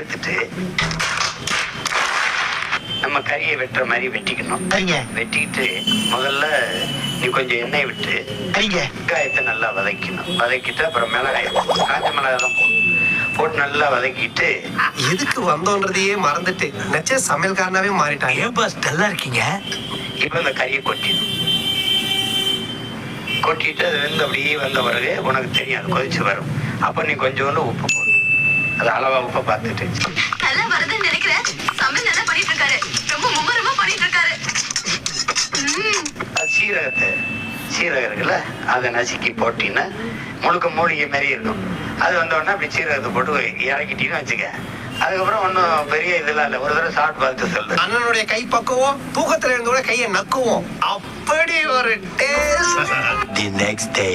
எடுத்துட்டு நம்ம கறியை வெட்டுற மாதிரி வெட்டிக்கணும். வெட்டிக்கிட்டு முதல்ல நீ கொஞ்சம் எண்ணெய் விட்டு வெங்காயத்தை நல்லா வதக்கணும் வதக்கிட்டு அப்புறம் மிளகாய் காஞ்ச மிளகாய் தான் போடணும் போட்டு நல்லா வதக்கிட்டு எதுக்கு வந்தோன்றதையே மறந்துட்டு நிச்சய சமையல்காரனாவே மாறிட்டாங்க. ஏன் பாஸ் நல்லா இருக்கீங்க? இப்போ இந்த கறியை கொட்டிடணும் கொட்டிட்டு அது வந்து அப்படியே வந்த பிறகு உனக்கு தெரியும் அது கொதிச்சு வரும். அப்போ நீ கொஞ்சோண்டு உப்பு போடணும் அது அளவா உப்பை பார்த்துட்டு. நல்லா வருதுன்னு நினைக்கிறேன். சமையல் நல்லா பண்ணிட்டு இருக்காரு ரொம்ப மும்மரமா பண்ணிட்டு இருக்காரு சீரகத்தை சீரகம் இருக்குல்ல அதை நசுக்கி போட்டீங்கன்னா முழுக்க மூலிகை மாதிரி இருக்கும். அது வந்தோடனே அப்படி சீரகத்தை போட்டு இறக்கிட்டீங்கன்னு வச்சுக்க. அதுக்கப்புறம் ஒன்றும் பெரிய இதெல்லாம் இல்லை. ஒரு தடவை சாப்பிட்டு பார்த்து சொல்லு. அண்ணனுடைய கை பக்குவோம். தூக்கத்துல இருந்தோட கையை நக்குவோம். அப்படி ஒரு டேஸ்ட் தி நெக்ஸ்ட் டே